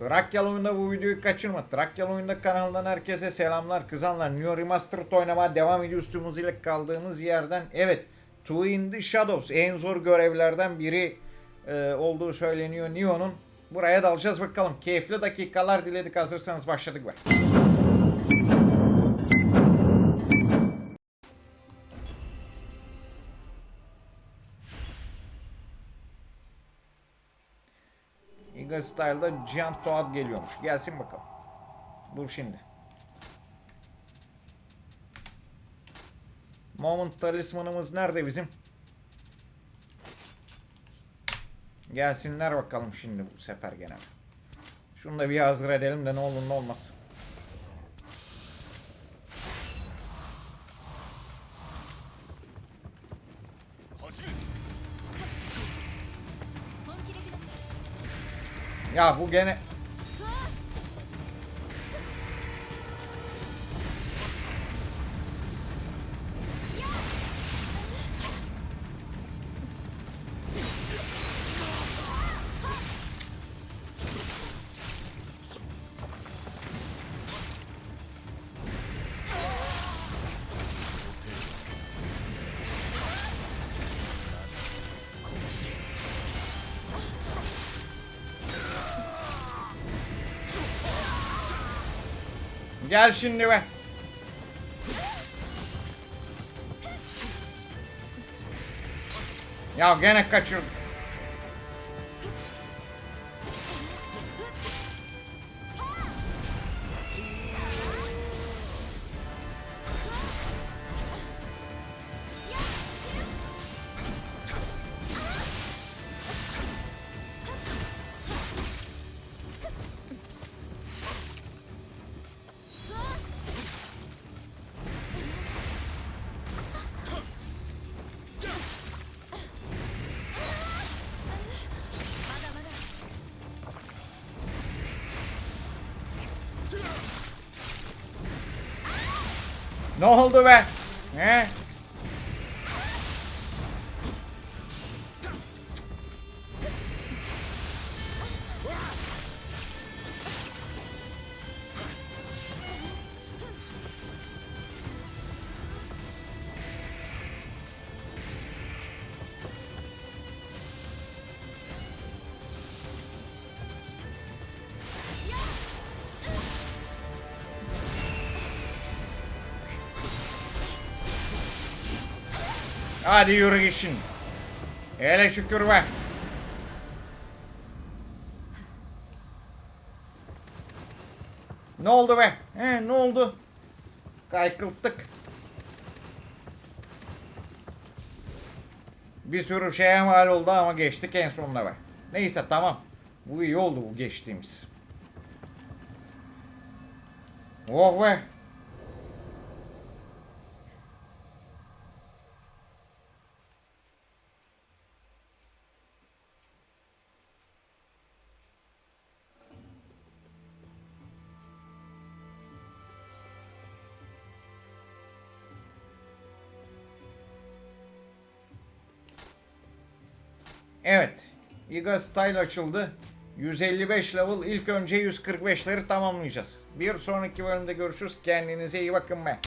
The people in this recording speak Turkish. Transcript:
Trakyalı oyunda bu videoyu kaçırma. Trakyalı oyunda kanalından herkese selamlar. Kızanlar New Remastered oynamaya devam ediyor üstümüz ile kaldığımız yerden. Evet. Two in the Shadows en zor görevlerden biri e, olduğu söyleniyor Neo'nun. Buraya dalacağız bakalım. Keyifli dakikalar diledik. Hazırsanız başladık be. Eagle Style'da Giant Toad geliyormuş. Gelsin bakalım. Dur şimdi. Moment talismanımız nerede bizim? Gelsinler bakalım şimdi bu sefer gene. Şunu da bir hazır edelim de ne olur ne olmaz. Ya bu gene... Gel şimdi be. Ya gene kaçırdım. Ne oldu be? He? Hadi yürü işin. Hele şükür be. Ne oldu be? He, ne oldu? Kaykılttık. Bir sürü şeye mal oldu ama geçtik en sonunda be. Neyse tamam. Bu iyi oldu bu geçtiğimiz. Oh be. Evet. Iga Style açıldı. 155 level ilk önce 145'leri tamamlayacağız. Bir sonraki bölümde görüşürüz. Kendinize iyi bakın be.